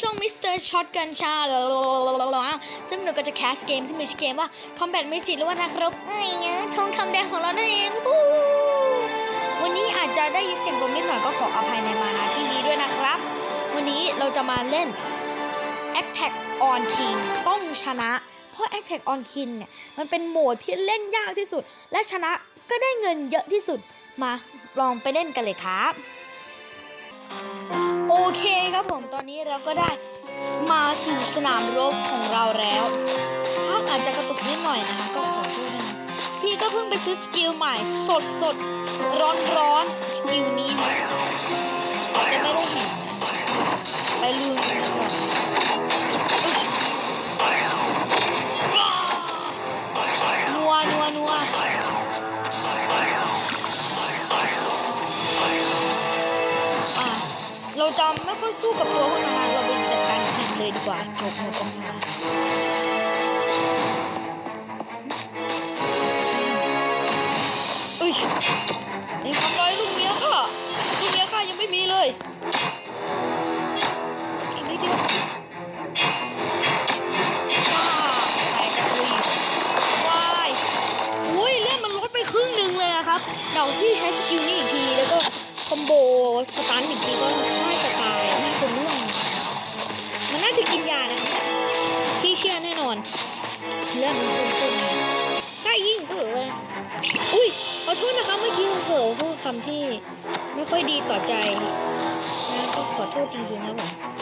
ช่องมิสเตอร์ช็อตกันชาลาซึ่งหนูก็จะแคสเกมที่มีชื่อเกมว่า Combat Magic หรือว่านักรบเอ้ยเงี้ยทองคำแดงของเรานั่นเองวู้วันนี้อาจจะได้ยินเสียงลมนิดหน่อยก็ขออภัยในมานาที่นี้ด้วยนะครับ วันนี้เราจะมาเล่น Attack on King ต้องชนะ เพราะ Attack on King เนี่ยมันเป็นโหมดที่เล่นยากที่สุด และชนะก็ได้เงินเยอะที่สุดมาลองไปเล่นกันเลยครับ เคครับผมตอนนี้เราก็ได้มาสู่สนามรบของเราแล้วภาพอาจจะกระตุกนิดหน่อยนะคะก็ขอโทษนะพี่ก็เพิ่งไปซื้อสกิลใหม่สดสดร้อนร้อนสกิลนี้ค่ะอาจจะไม่ได้เห็นไปลืมกันก่อน เราจะไม่ค่อยสู้กับตัวพวกนั้นเราไปจัดการทีมเลยดีกว่าจบหมดปัญหาอุ้ยยังทำไรลูกเมียค่ะลูกเมียค่ะยังไม่มีเลยอีกนิดเดียวว้าไปกระตุยว้ายอุ้ยเลือดมันลดไปครึ่งหนึ่งเลยนะครับเดี๋ยวพี่ใช้สกิลนี้อีกที แล้วก็คอมโบสตันอีกทีก็ กินยานะครับพี่เชื่อแน่นอนเรื่องมันเป็นต้นนะใกล้ยิ่งเผลอเลยอุ้ยขอโทษนะคะเมื่อกี้เผลอพูดคำที่ไม่ค่อยดีต่อใจนะก็ขอโทษจริงๆครับผม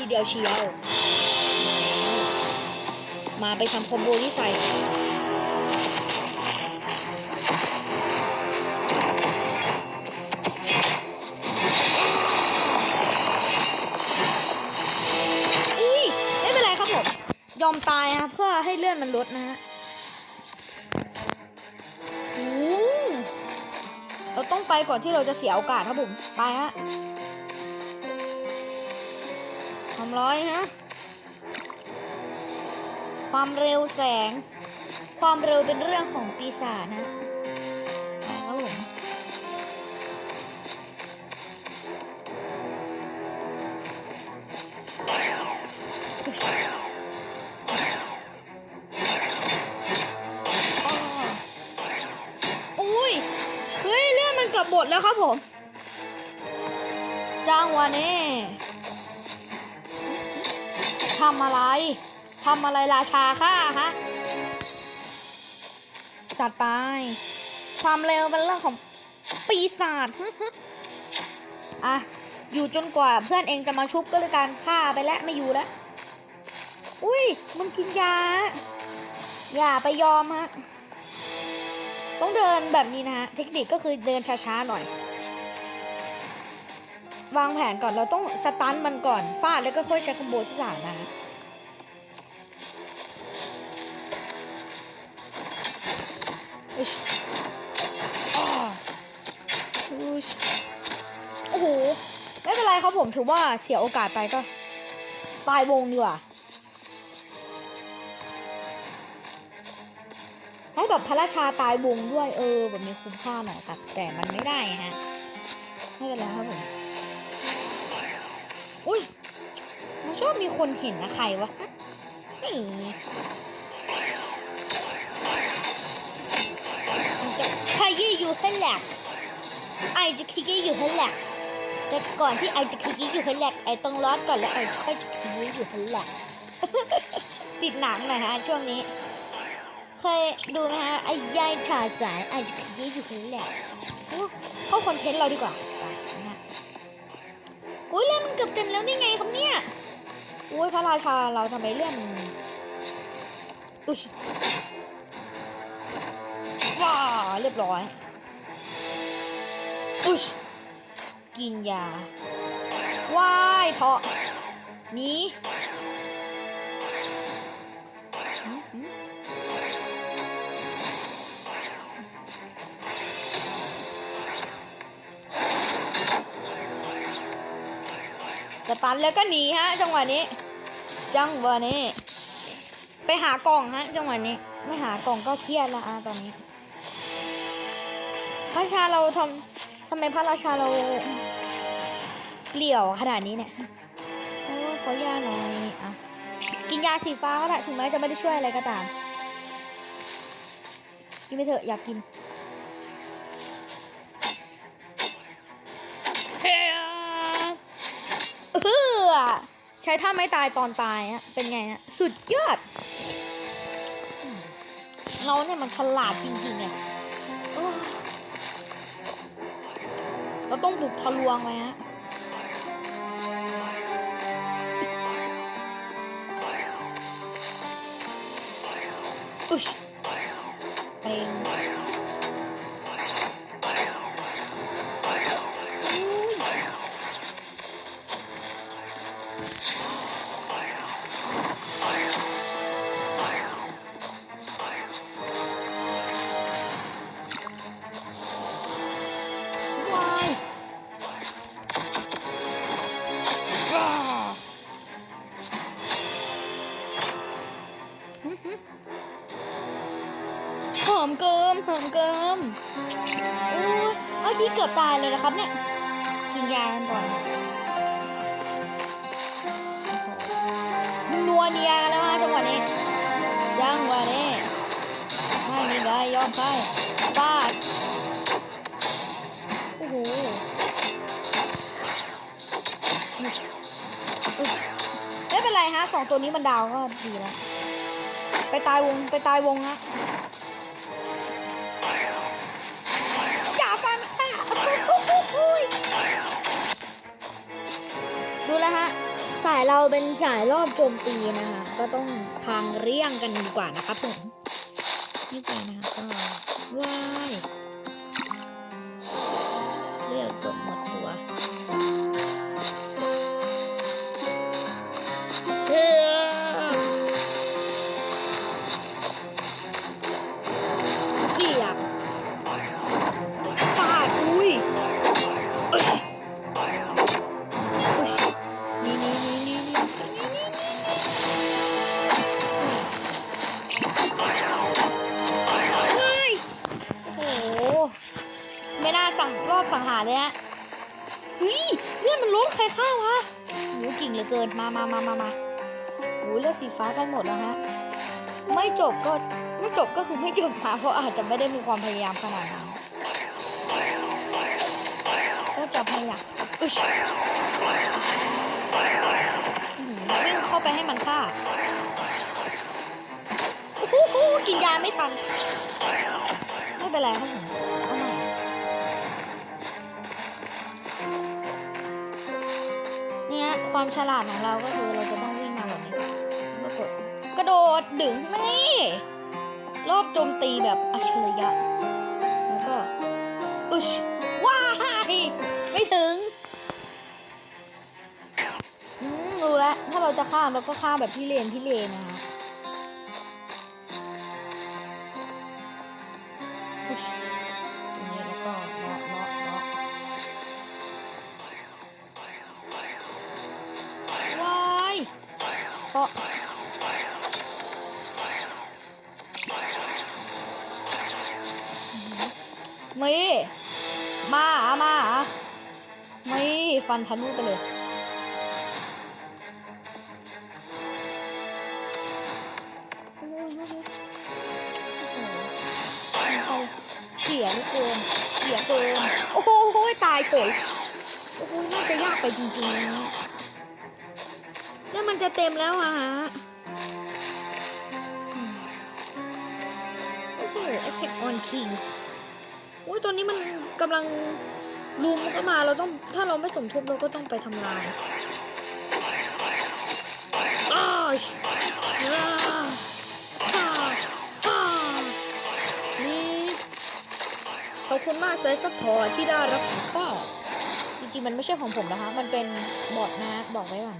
ทีเดียวเชียว มาไปทำคอมโบที่ใส่ยไม่เป็นไรครับผมยอมตายนะเพื่อให้เลื่อนมันลดนะฮะโอ้เราต้องไปก่อนที่เราจะเสียโอกาสครับผม ไปฮะ ร้อยฮะ ความเร็วแสง ความเร็วเป็นเรื่องของปีศาจนะำอะไรทำอะไรราชาข้าฮะสัตว์ตาย ความเร็วเป็นเรื่องของปีศาจอะอยู่จนกว่าเพื่อนเองจะมาชุบก็แล้วกันฆ่าไปแล้วไม่อยู่แล้วอุ้ยมันกินยา อย่าไปยอมฮะ ต้องเดินแบบนี้นะฮะ เทคนิคก็คือเดินช้าๆหน่อย วางแผนก่อนเราต้องสตันมันก่อนฟาดแล้วก็ค่อยใช้คอมโบที่สามนะฮะอุชอุชโอ้โห ไม่เป็นไรครับผมถือว่าเสียโอกาสไปก็ตายวงดีกว่าให้แบบพระราชาตายวงด้วยเออ แบบมีคุ้มค่าหน่อยครับแต่มันไม่ได้ฮะ ไม่เป็นไรครับผม อุ้ยมันชอบมีคนเห็นนะใครวะนี่พายี่อยู่ข้างหลักไอจะขยี้อยู่ข้างหลักแต่ก่อนที่ไอจะขยี้อยู่ข้างหลักไอต้องรอดก่อนแล้วไอค่อยจะขยี้อยู่ข้างหลักติดหนังหน่อยฮะช่วงนี้ เคยดูไหมฮะไอ้ยายฉาสายไอจะขยี้อยู่ข้างหลักเข้าคอนเทนต์เราดีกว่า โอ้ยเลื่อนมันเกือบเต็มแล้วนี่ไงครับเนี่ยโอ้ยพระราชาเราทำไมเลื่อนอุ๊ยว้าเรียบร้อยอุชกินยาว้ายเถาะนี้ สตันแล้วก็หนีฮะ จังหวะนี้ จังหวะนี้ ไปหากล่องฮะ จังหวะนี้ ไม่หากล่องก็เครียดละอะตอนนี้ พระราชาเราทำทำไมพระราชาเราเปลี่ยวขนาดนี้เนี่ยโอ้ขอยาหน่อยอะกินยาสีฟ้าก็ได้ถึงแม้จะไม่ได้ช่วยอะไรก็ตามกินไปเถอะอยากกิน ใช้ท่าไม้ตายตอนตายอะเป็นไงฮะสุดยอด เราเนี่ยมันฉลาดจริงๆไงโอ้ยเราต้องบุกทะลวงไว้ฮะอุชเป็น ครับเนี่ย กินยากันก่อนนัวเนียกันแล้วฮะจังหวะนี้ จังหวะนี้ ไม่มีใครยอมใครฟาด โอ้โหไม่เป็นไรฮะสองตัวนี้มันดาวก็ดีแล้ว ไปตายวง ไปตายวงฮะ ฮะสายเราเป็นสายรอบโจมตีนะคะก็ต้องทางเรี่ยงกันดีกว่านะครับผมนี่ไปนะคะก็ว้า ฟ้ากันหมดแล้วฮะ ไม่จบก็ไม่จบก็คือไม่จบมาเพราะอาจจะไม่ได้มีความพยายามขนาดนั้นก็จะพยายามอึชอื้อหือวิ่งเข้าไปให้มันฆ่าโอ้โหกินยาไม่ทัน ไม่เป็นไรครับผมเอาใหม่เนี่ยความฉลาดของเราก็คือเราจะต้อง โดดดึงนี่รอบโจมตีแบบอัจฉริยะ แล้วก็อึชว้ายไม่ถึงอืมรู้แล้วถ้าเราจะข้ามเราก็ข้ามแบบพี่เลนพี่เลนนะคะ นทะลุไปเลย โอ้ยโอ้ยเสียเหลือเกินเสียเกิน โอ้โหตายเฉย โอ้โหน่าจะยากไปจริงๆนะเนี่ยแล้วมันจะเต็มแล้วอะฮะอืมโอ้โห Attack on King โอ้ยตัวนี้มันกำลัง ลุมก็มาเราต้องถ้าเราไม่สมทบเราก็ต้องไปทำลายอ้าวอ้าวอ้าวอ้านี่ขอบคุณมากเซซัพพอที่ได้รับข้อจริงๆมันไม่ใช่ของผมนะคะ มันเป็นบอทนะบอกไว้ก่อน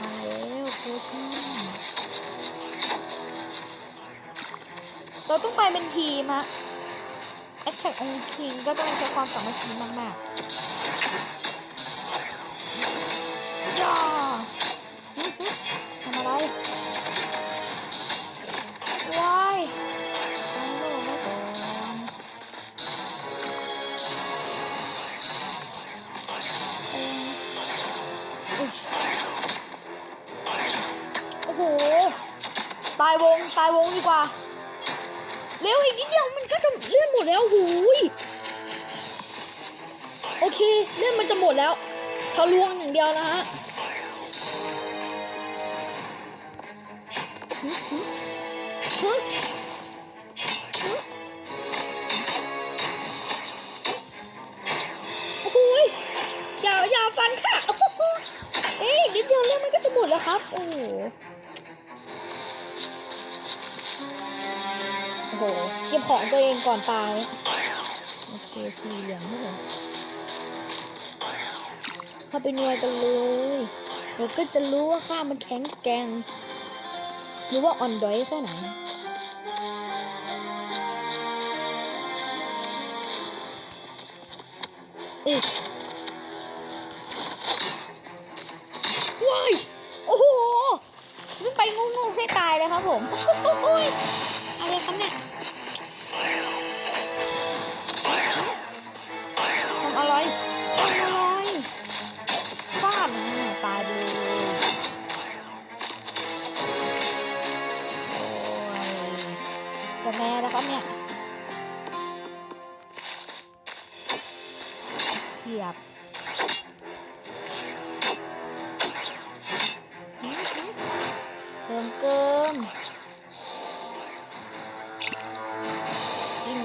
มาแล้วโค้ช เราต้องไปเป็นทีมฮะแอคแท็กองคิงก็ต้องใช้ความสามัคคีมากๆย่าทำอะไรว้ายไว้ก่อนเอิ่มอุ๊ยโอ้โห ตายวง ตายวงดีกว่า เร็วอีกนิดเดียวมันก็จะเลื่อนหมดแล้วหูยโอเคเลื่อนมันจะหมดแล้วทะลวงอย่างเดียวนะฮะโอ้ยอย่าอย่าฟันค่ะเอ้ยนิดเดียวเลื่อนมันก็จะหมดแล้วครับ โอ้ โหเก็บของตัวเองก่อนตาย โอเคสีเหลืองนี่เหรอเข้าไปนวยกันเลยเดี๋ยวก็จะรู้ว่าข้ามันแข็งแกร่งหรือว่าอ่อนด้อยแค่ไหนอิชว้ายโอ้โหขึ้นไปงูๆให้ตายเลยครับผม โอ้ยอ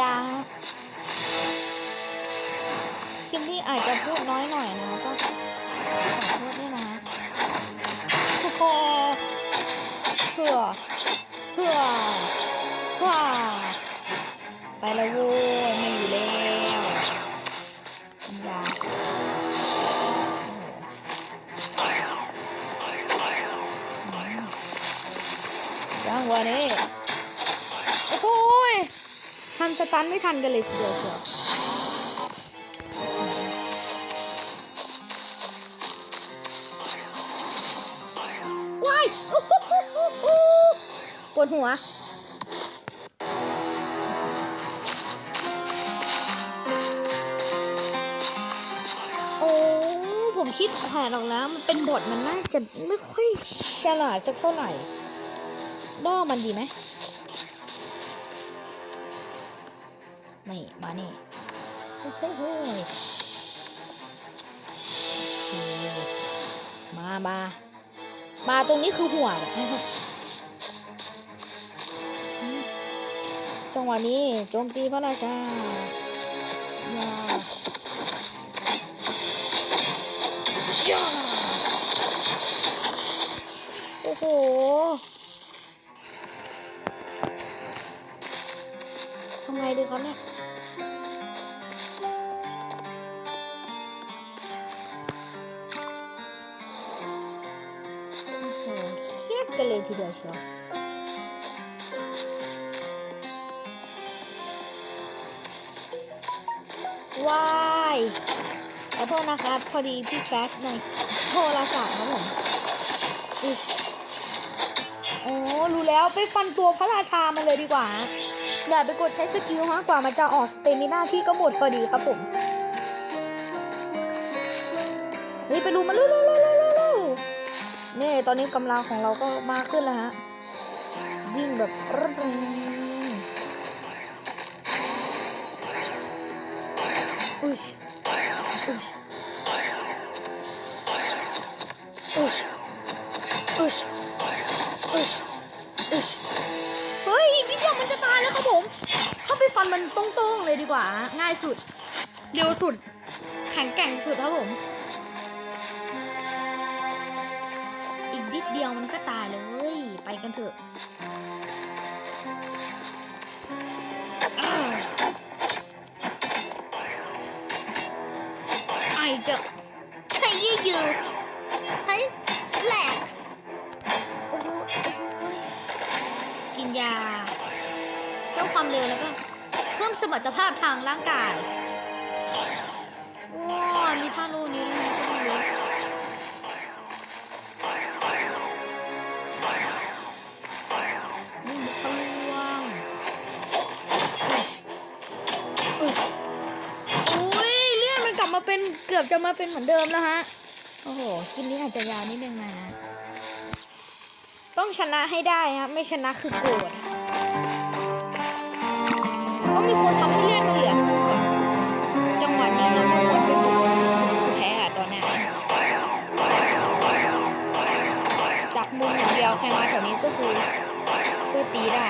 ยาฮะคลิปนี้อาจจะพูดน้อยหน่อยนะก็ขอโทษด้วยนะโอ้เพื่อเพื่อเพื่อไปแล้ววู สตันไม่ทันกันเลยทีเดียวเชียวว้ายปวดหัวโอ้ผมคิดแผนออกแล้วมันเป็นบทมันน่าจะไม่ค่อยฉลาดสักเท่าไหร่ล่อมันดีไหม นี่มานี่โอ้โหโอเคมามามาตรงนี้คือหัวจังหวะนี้โจมตีพระราชาอย่าย่าโอ้โหทำไงดีครับเนี่ย ว้ายขอโทษนะครับ พอดีพี่แคสในโทรศัพท์ครับผมอิ๊ยโอ้รู้แล้วไปฟันตัวพระราชามันเลยดีกว่า อย่าไปกดใช้สกิลฮะกว่ามันจะออกสเตมิน่าพี่ก็หมดพอดีครับผม เฮ้ย ไปรูมันเร็วๆๆๆๆ นี่ตอนนี้กำลังของเราก็มากขึ้นแล้วฮะวิ่งแบบรวดเร็วอุชอุชอุชอุชอุชอุชเฮ้ยนิดเดียวมันจะตายแล้วครับผม เข้าไปฟันมันตรงๆเลยดีกว่า ง่ายสุด เร็วสุด แข็งแกร่งสุดครับผม เดียวมันก็ตายเลย ไปกันเถอะอ้าวไอจะขยี้อยู่ให้แหลกโอ้โหโอ้โหกินยาเพิ่มความเร็วแล้วก็ เพิ่มสมรรถภาพทางร่างกาย เป็นเกือบจะมาเป็นเหมือนเดิมแล้วฮะ โอ้โหคลิปนี้อาจจะยาวนิดนึงนะฮะต้องชนะให้ได้ครับไม่ชนะคือโกรธต้องมีคนทำให้เลื่อนมันเหลือจังหวะนี้เราไม่ควรไปบุกคือแพ้อะตอนนี้จากมุมอย่างเดียวใครมาแถวนี้ก็คือเพื่อตีได้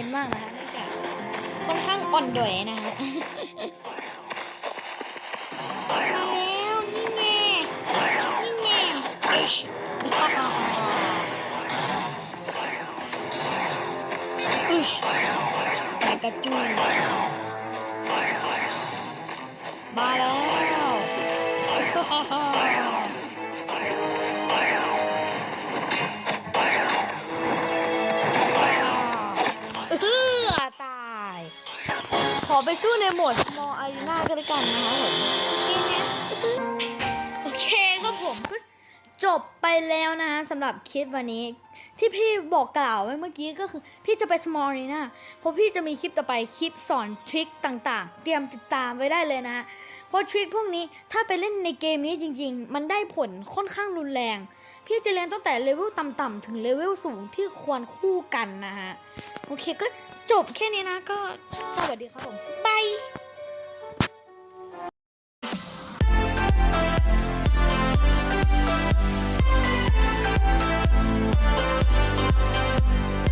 เทนมากนะคะค่อนข้างอ่อนด่อยนะคะมาแล้วนี่ไงนี่ไงอิ๊ชอิ๊ชไปกระจุยมาแล้ว ไปสู้ในโหมด small arena กันล้วกันนะคะผมโอเคนะโอเคครับผมก็จบไปแล้วนะคะสำหรับคลิปวันนี้ ที่พี่บอกกล่าวไว้เมื่อกี้ก็คือ พี่จะไป small arena เพราะพี่จะมีคลิปต่อไปคลิปสอนทริคต่างๆ เตรียมติดตามไว้ได้เลยนะฮะเพราะทริคพวกนี้ถ้าไปเล่นในเกมนี้จริง ๆ มันได้ผลค่อนข้างรุนแรง พี่จะเรียนตั้งแต่เลเวลต่ำๆถึงเลเวลสูงที่ควรคู่กันนะฮะโอเคก็ จบแค่นี้นะก็สวัสดีครับผมบาย